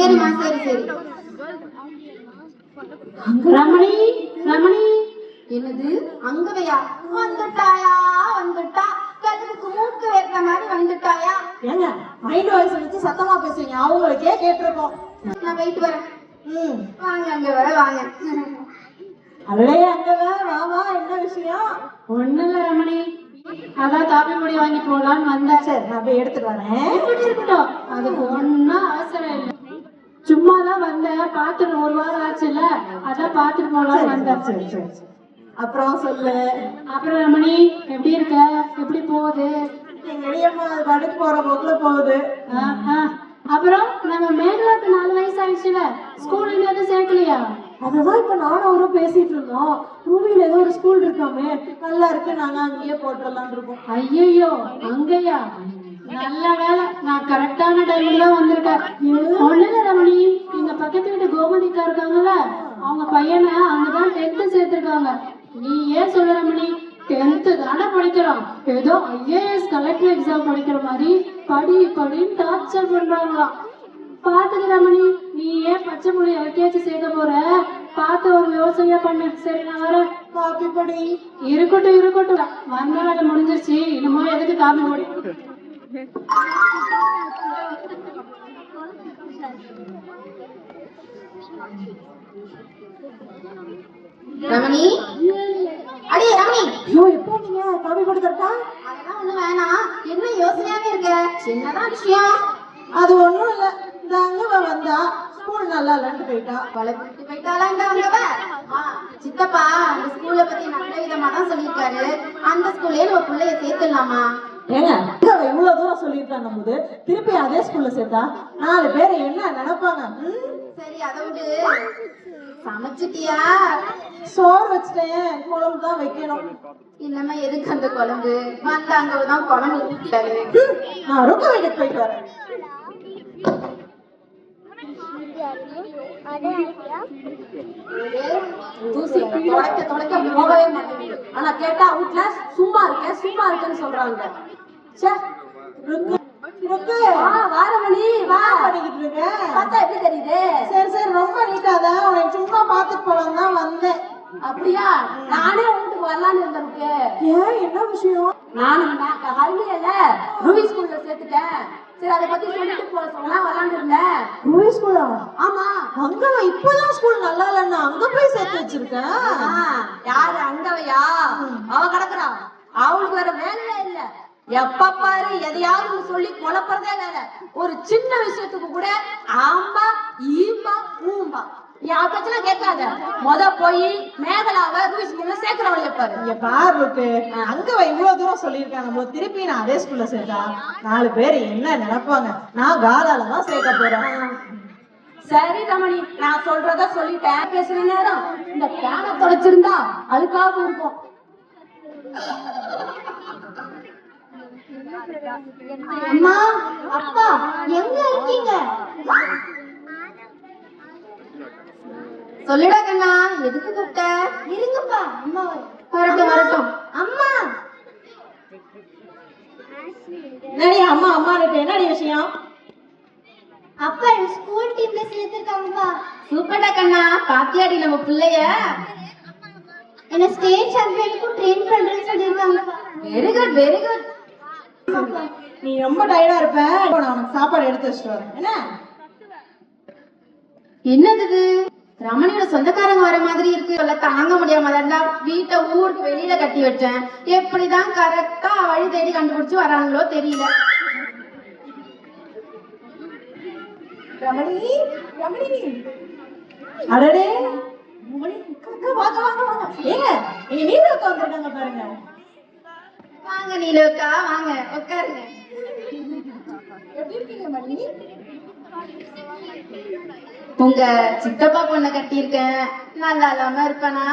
சரிம்மா சரி சரி. ரமணி ரமணி. என்னது? அங்கவையா? வந்துட்டாயா? வந்துட்டா. கழுதுக்கு மூக்கு வேர்த்த மாதிரி வந்துட்டாயா? ஏங்க மைண்ட் வாய்ஸ் வச்சு சத்தமா பேசுவீங்க அவங்களுக்கே கேட்டிருக்கோம். நான் போயிட்டு வரேன். ம். வாங்க அங்க வர வாங்க. அடே அங்க வா வா என்ன விஷயம்? ஒண்ணு இல்ல ரமணி. அதான் காபி பொடி வாங்கி போலான்னு வந்தேன். சரி நான் போய் எடுத்துட்டு வரேன். இருக்கட்டும். அதுக்கு ஒன்னும் அவசரம் இல்லை. சும்மா தான் வந்தேன். பார்த்துட்டு ஒரு வாரம் ஆச்சுல்ல? அதான் பார்த்துட்டு போலான்னு வந்தேன். சரி சரி சரி. அப்புறம் சொல்லு. அப்புறம் ரமணி எப்படி இருக்க? எப்படி போகுது? எங்க இளையம்மா அது பாட்டுக்கு போற போக்குல போகுது. அப்புறம் நம்ம மேகலாக்கு நாலு வயசு ஆயிடுச்சுல ஸ்கூல் எதுவும் சேர்க்கலையா? அதுதான் இப்ப நானும் அவரும் பேசிட்டு இருந்தோம். ரூபியில ஏதோ ஒரு ஸ்கூல் இருக்காமே. நல்லா இருக்கு. நாங்க அங்கேயே போட்டுடலாம்னு இருக்கோம். ஐயோ அங்கயா? நல்ல வேலை. நான் கரெக்டான டைம்ல தான் வந்திருக்கேன் ஒண்ணு இல்ல ரமணி எங்க பக்கத்து வீட்டு கோமதிக்கா இருக்காங்கல்ல அவங்க பையனை அங்கதான் டென்த்து சேர்த்திருக்காங்க. நீ ஏன் சொல்ல ரமணி டென்த்து தானே படிக்கிறான் ஏதோ ஐஏஎஸ் கலெக்டர் எக்ஸாம் படிக்கிற மாதிரி படி படின்னு டார்ச்சர் பண்றாங்களாம். பாத்துக்க ரமணி நீ ஏன் பச்சை மொழி எல்கேஜி சேர்க்க போற? பார்த்து ஒரு யோசனையா பண்ணு. சரி நான் வரேன். காப்பி பொடி. இருக்கட்டும் இருக்கட்டும். வந்த வேலை முடிஞ்சிருச்சு. இனிமே எதுக்கு காப்பி பொடி. ரமணி? அடி ரமணி. ஐயோ எப்போ நீங்க தரட்டா? அதெல்லாம் ஒண்ணும் வேணாம். என்ன யோசனையாவே இருக்க? என்னதான் விஷயம்? அது ஒண்ணும் இல்ல. இந்த அங்க வந்தா ஸ்கூல் நல்லா இல்லைன்ட்டு போயிட்டா. போயிட்டாளா இந்த சித்தப்பா அந்த ஸ்கூல்ல பத்தி நல்ல விதமா தான் சொல்லியிருக்காரு. அந்த ஸ்கூல்லே நம்ம பிள்ளைய சேர்த்துடலாமா? ஏங்க இவ்வளவு தூரம் சொல்லியிருக்காங்க போது திருப்பி அதே ஸ்கூல்ல சேர்த்தா நாலு பேர் என்ன நினைப்பாங்க? சரி அதை சமைச்சிட்டியா? சோறு வச்சுட்டேன். குழம்பு தான் வைக்கணும். இல்லம்மா எதுக்கு அந்த குழம்பு? வந்தாங்க தான் குழம்பு நான் ருக்க வீட்டுக்கு போயிட்டு வரேன். தூசி தொடக்க தொடக்க போகவே மாட்டேங்குது. ஆனா கேட்டா வீட்ல சும்மா இருக்கேன் சும்மா இருக்கேன்னு சொல்றாங்க. வாரமணி வா. பண்ணிக்கிட்டு இருக்க? பார்த்தா எப்படி தெரியுது? சரி சரி ரொம்ப நீட்டாதான் உன்னை சும்மா பார்த்துட்டு போலாம் தான் வந்தேன். அப்படியா? நானே வீட்டுக்கு வரலான்னு இருந்திருக்கு ஏன்? என்ன விஷயம்? நானும் ஹரிணியல்ல ரூபி ஸ்கூல்ல சேர்த்துட்டேன். சரி அதை பத்தி சொல்லிட்டு போற சொல்லலாம் வரலான்னு இருந்தேன் ரூபி ஸ்கூலா? ஆமா. அங்க நான் இப்பதான் ஸ்கூல் நல்லா இல்லைன்னா அங்க போய் சேர்த்து வச்சிருக்கேன் யாரு? அங்கவையா? அவ கிடக்குறா. அவளுக்கு வேற வேலையே இல்ல. எப்ப பாரு எதையாவது சொல்லி குழப்பறதே வேலை ஒரு சின்ன விஷயத்துக்கு கூட ஆம்பா ஈம்பா ஊம்பா. என் பிரச்சனை கேட்காத. மொத போய் மேகலாவ ரூபி ஸ்கூல்ல பாரு இங்க பாரு இருக்கு அங்க இவ்வளவு தூரம் சொல்லியிருக்காங்க. போது திருப்பி நான் அதே ஸ்கூல்ல சேர்த்தா நாலு பேர் என்ன நினைப்பாங்க? நான் காலால தான் சேர்க்க போறேன். சரி ரமணி நான் சொல்றத சொல்லிட்டேன். பேசுற நேரம் இந்த பேனை தொலைச்சிருந்தா அழுக்காக இருக்கும். அம்மா அப்பா எங்க இருக்கீங்க? சொல்லுடா கண்ணா எதுக்கு கூப்பிட்ட? இருங்கப்பா அம்மா வரட்டும். வரட்டும் அம்மா என்னடி அம்மா அம்மா என்னடி விஷயம்? அப்பா ஸ்கூல் டீம்ல சேர்த்திருக்காங்கப்பா. சூப்பர்டா கண்ணா பாத்தியாடி நம்ம பிள்ளைய? என்ன ஸ்டேட் சாம்பியனுக்கும் ட்ரெயின் பண்றேன்னு சொல்லிருக்காங்கப்பா வெரி குட் வெரி குட் நீ ரொம்ப டயர்டா இருப்ப. நான் உனக்கு சாப்பாடு எடுத்து வச்சுட்டு வரேன். என்ன? என்னது ரமணியோட சொந்தக்காரங்க வர மாதிரி இருக்கு. சொல்ல தாங்க முடியாம தான்டா வீட்டை ஊருக்கு வெளியில கட்டி வச்சேன். எப்படிதான் கரெக்டா வழி தேடி கண்டுபிடிச்சு வராங்களோ தெரியல. ரமணி ரமணி. அடடே. வாங்க நீலோக்கா வாங்க உட்காருங்க. எப்படி இருக்கீங்க மணி? உங்க சித்தப்பா பொண்ணை கட்டியிருக்கேன். நல்லா இல்லாம இருப்பேனா?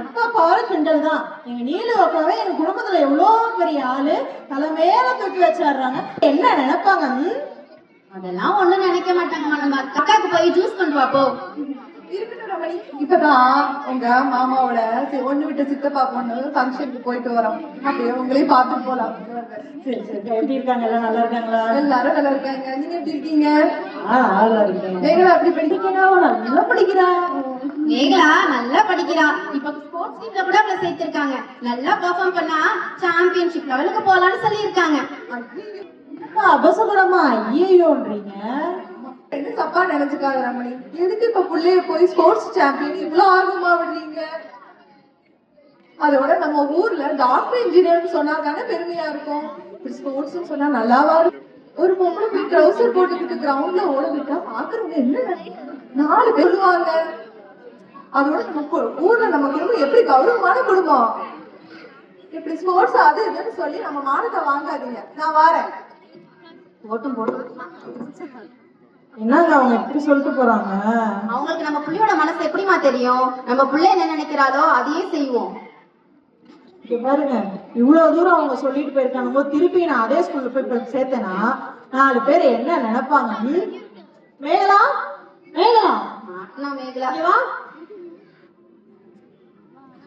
எப்ப பாரு கிண்டல் தான். எங்க நீலு அப்பாவே எங்க குடும்பத்துல எவ்வளோ பெரிய ஆளு? தலை மேல தூக்கி வச்சிடுறாங்க. என்ன நினைப்பாங்க? அதெல்லாம் ஒண்ணும் நினைக்க மாட்டாங்கம்மா நம்ம அக்காக்கு போய் ஜூஸ் கொண்டு இப்பதான் உங்க மாமாவோட சி- ஒண்ணு விட்டு சித்தப்பா பொண்ணு ஃபங்க்ஷனுக்கு போயிட்டு வரோம். அப்படியே உங்களையும் பார்த்துட்டு போலாம். சரி சரி எப்படி இருக்காங்க? எல்லாம் நல்லா இருக்காங்களா? எல்லாரும் நல்லா இருக்காங்க. நீங்க எப்படி இருக்கீங்க? நீங்களும் அப்படி நல்லா படிக்கிறா. மேகலா நல்லா படிக்கிறா. இப்ப ஸ்போர்ட்ஸ் டீம்ல கூட அவளை சேர்த்திருக்காங்க. நல்லா பெர்ஃபார்ம் பண்ணா சாம்பியன்ஷிப் லெவலுக்கு போலாம்னு சொல்லியிருக்காங்க. அபசகுணமா ஐயோன்றீங்க என்ன தப்பா நினைச்சுக்காத ரமணி? எதுக்கு இப்ப பிள்ளைய போய் ஸ்போர்ட்ஸ் சாம்பியன் இவ்வளவு ஆர்வமா விடுறீங்க அதோட நம்ம ஊர்ல டாக்டர் இன்ஜினியர்னு சொன்னாதானே பெருமையா இருக்கும். இப்படி ஸ்போர்ட்ஸ் சொன்னா நல்லாவா இருக்கும். ஒரு பொம்பளை போய் ட்ரௌசர் போட்டுக்கிட்டு கிரவுண்ட்ல ஓட விட்டா பாக்குறவங்க என்ன நாலு பேர் சொல்லுவாங்க அதோட நம்ம ஊர்ல நம்ம குடும்பம் எப்படி கௌரவமான குடும்பம்? இப்படி ஸ்போர்ட்ஸ் அது இதுன்னு சொல்லி நம்ம மானத்தை வாங்காதீங்க. நான் வாரேன். போட்டும் போட்டும் என்னங்க அவங்க எப்படி சொல்லிட்டு போறாங்க? அவங்களுக்கு நம்ம புள்ளியோட மனசு எப்படிமா தெரியும்? நம்ம புள்ள என்ன நினைக்கிறாளோ அதையே செய்வோம். இங்க பாருங்க இவ்வளவு தூரம் அவங்க சொல்லிட்டு போயிருக்காங்க போது திருப்பி நான் அதே ஸ்கூல்ல போய் சேர்த்தேனா நாலு பேர் என்ன நினைப்பாங்க? மேகலா? மேகலா? மாட்டினா மேகலா.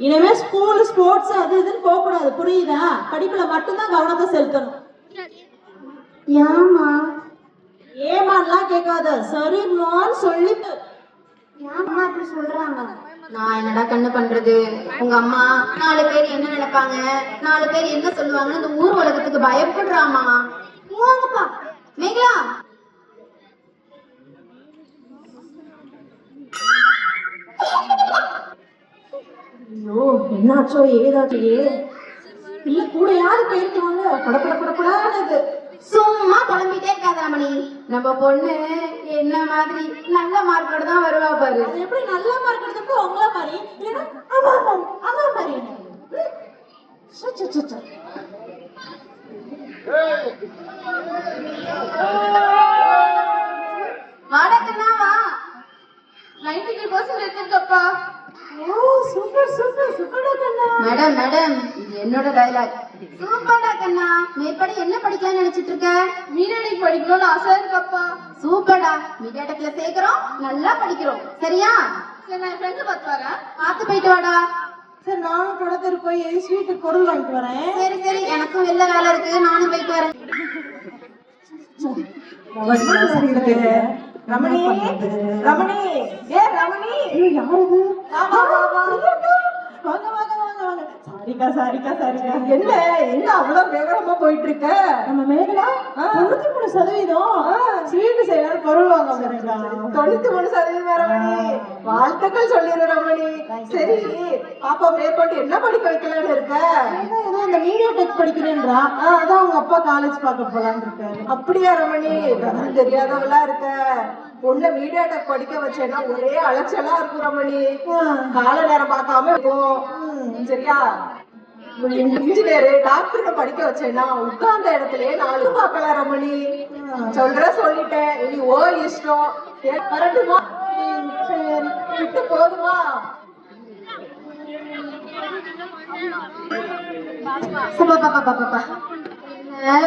இனிமே ஸ்கூல் ஸ்போர்ட்ஸ் அது இதுன்னு போக கூடாது புரியுதா? படிப்புல மட்டும்தான் கவனத்தை செலுத்தணும். ஏமா ஏமான்லாம் கேட்காத சரிம்மான்னு சொல்லி ஏமா இப்படி சொல்றாங்க? நான் என்னடா கண்ணு பண்றது? உங்க அம்மா நாலு பேர் என்ன நினைப்பாங்க? நாலு பேர் என்ன சொல்லுவாங்கன்னு இந்த ஊர் உலகத்துக்கு பயப்படுறாமா போங்கப்பா. மேகலா. ஐயோ என்னாச்சோ ஏதாச்சோ ஏ. இல்ல கூட யாரு போயிருக்காங்க பட பட பட படானது சும்மா புலம்பிட்டே இருக்காத ரமணி. நம்ம பொண்ணு என்ன மாதிரி நல்ல மார்க்கோட தான் வருவா பாரு. அது எப்படி நல்ல மார்க் எடுத்தப்போ உங்கள மாதிரி? இல்லைன்னா அவ மாதிரி அவ மாதிரி. சு, சு, சு, சு. வாடகண்ணா வா. நைன்டி த்ரீ பர்சன்ட் எடுத்திருக்கப்பா. ஓ சூப்பர் சூப்பர் சூப்பர்டா கண்ணா மேடம் மேடம் இது என்னோட டயலாக் சூப்பர்டா கண்ணா. மேற்படி என்ன படிக்கலாம்னு நினைச்சிட்டு இருக்க? மீடியாடி படிக்கணும்னு ஆசை இருக்கப்பா சூப்பர்டா. மீடியா டெக்ல சேர்க்கிறோம். நல்லா படிக்கிறோம். சரியா? சரி நான் ஃப்ரெண்ட்ஸ் பார்த்து வரேன். பார்த்து போயிட்டு வாடா. சரி நானும் படத்திற்கு போய் ஸ்வீட்டுக்கு பொருள் வாங்கிட்டு வரேன். சரி சரி. எனக்கும் வெளில வேலை இருக்கு. நானும் போயிட்டு வரேன். ரமணி ரமணி. ஏ ரமணி. யாரு வாங்க. சாரிக்கா சாரிக்கா சாரிக்கா. என்ன என்ன அவ்வளவு வேகமா போயிட்டு இருக்க நம்ம மேகலா தொண்ணூத்தி மூணு சதவீதம் ஸ்வீட் செய்யலாம் பொருள் வாங்க போறீங்களா தொண்ணூத்தி மூணு சதவீதம் ரமணி வாழ்த்துக்கள் சொல்லிடு ரமணி. சரி பாப்பா மேற்கொண்டு என்ன படிக்க வைக்கலாம்னு இருக்க? ஏதோ இந்த மீடியா டெக் படிக்கிறேன்றா. அதான் அவங்க அப்பா காலேஜ் பார்க்க போலான்னு இருக்காரு. அப்படியா ரமணி? தெரியாதவளா இருக்க. பொண்ணு மீடியா டெக் படிக்க வச்சேன்னா ஒரே அலைச்சலா இருக்கும் ரமணி. கால நேரம் பார்க்காம இருக்கும். சரியா? இன்ஜினியர் டாக்டர்னு படிக்க வச்சேன்னா உட்கார்ந்த இடத்துலயே நாலு பார்க்கலாம் ரமணி. சொல்ற சொல்லிட்டேன். இனி ஓ இஷ்டம் வரட்டுமா? விட்டு போதுமா?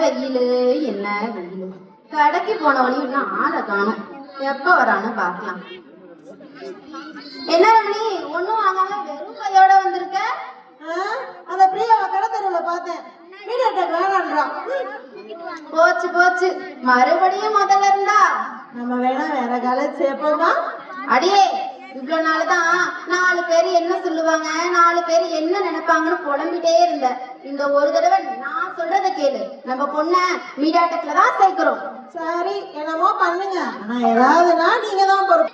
வெயிலு என்ன வெயிலு. கடைக்கு போனவனையும் இன்னும் ஆளை காணும். எப்ப வரான்னு பார்க்கலாம். என்ன ரமணி ஒண்ணும் வாங்காம வெறும் கையோட வந்திருக்க? அந்த பிரியாவை கடை தெருவுல பார்த்தேன். போச்சு போச்சு. மறுபடியும் முதல்ல இருந்தா? நம்ம வேணா வேற காலேஜ் சேர்ப்போமா? அடியே இவ்வளவு நாள் தான் நாலு பேர் என்ன சொல்லுவாங்க நாலு பேர் என்ன நினைப்பாங்கன்னு புலம்பிட்டே இருந்த இந்த ஒரு தடவை நான் சொல்றத கேளு. நம்ம பொண்ண மீடியா டெக்ல தான் சேர்க்கிறோம். சரி என்னமோ பண்ணுங்க. ஆனா ஏதாவதுனா நீங்க தான் பொறுப்பு.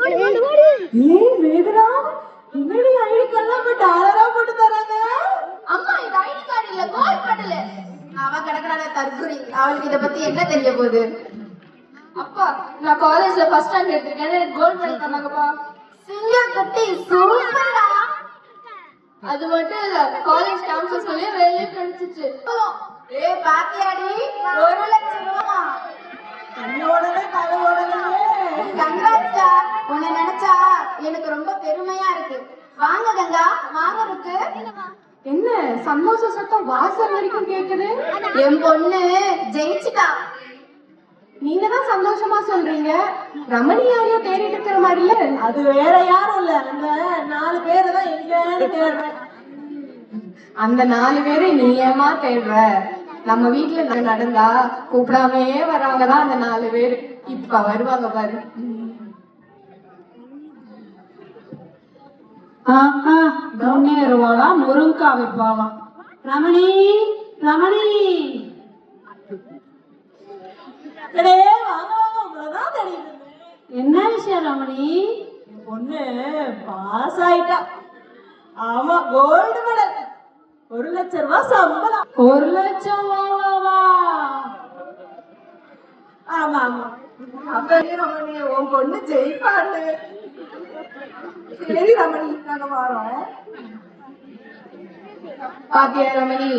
ஏய் வேதனா என்னடி ஐடி கார்டெல்லாம் போட்டு டாலரா போட்டு தராங்க அம்மா இது கோல்ட் மெடல் அவ கிடக்குறாள தற்குறி அவளுக்கு இத பத்தி என்ன தெரிய போகுது? அப்பா நான் காலேஜ்ல ஃபர்ஸ்ட் ரேங்க் எடுத்திருக்கேன். கோல்ட் மெடல் தந்தாங்கப்பா? சிங்க குட்டி சூப்பர்டா. அது மட்டும் இல்ல காலேஜ் கேம்பஸ் சொல்லி வேலையே கிடைச்சிச்சு. ஏ பாத்தியாடி? ஒரு லட்சம் ரூபா கலவோடவே கங்காச்சா உன்னை நினைச்சா எனக்கு ரொம்ப பெருமையா இருக்கு. வாங்க கங்கா வாங்க இருக்கு என்ன சந்தோஷ சத்தம் வாசல் வரைக்கும் கேக்குது? என் பொண்ணு ஜெயிச்சிட்டா. நீங்க தான் சந்தோஷமா சொல்றீங்க. ரமணி யாரையோ தேடிட்டு இருக்கிற மாதிரி இல்ல? அது வேற யாரும் இல்ல. அந்த நாலு பேரை தான் எங்கன்னு தேடுறேன் அந்த நாலு பேரை நீ ஏமா தேடுற? நம்ம வீட்டுல நட- நடந்தா கூப்பிடாமே வர்றவங்க தான் அந்த நாலு பேர். இப்ப வருவாங்க பாரு. ஆ, முன்னேறுவாளாம் முருங்கா வைப்பாளாம் ரமணி ரமணி. என்ன விஷயம் ரமணி? என் பொண்ணு பாஸ் ஆயிட்டா. ஆமா கோல்டு மெடல் ஒரு லட்சம் ரூபாய் சம்பளம். ஒரு லட்சம் வா வா வா ஆமா ஆமா. அப்பவே ரமணி உன் பொண்ணு ஜெயிப்பாண்டு சரி ரமணி நாங்க பாத்தியா ரமணி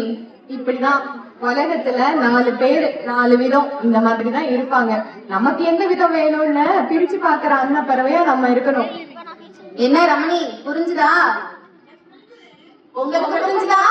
இப்படிதான் உலகத்துல நாலு பேர் நாலு விதம் இந்த மாதிரிதான் இருப்பாங்க. நமக்கு எந்த விதம் வேணும்னு பிரிச்சு பாக்குற அந்த பறவையா நம்ம இருக்கணும். என்ன ரமணி புரிஞ்சுதா? உங்களுக்கு புரிஞ்சுதா?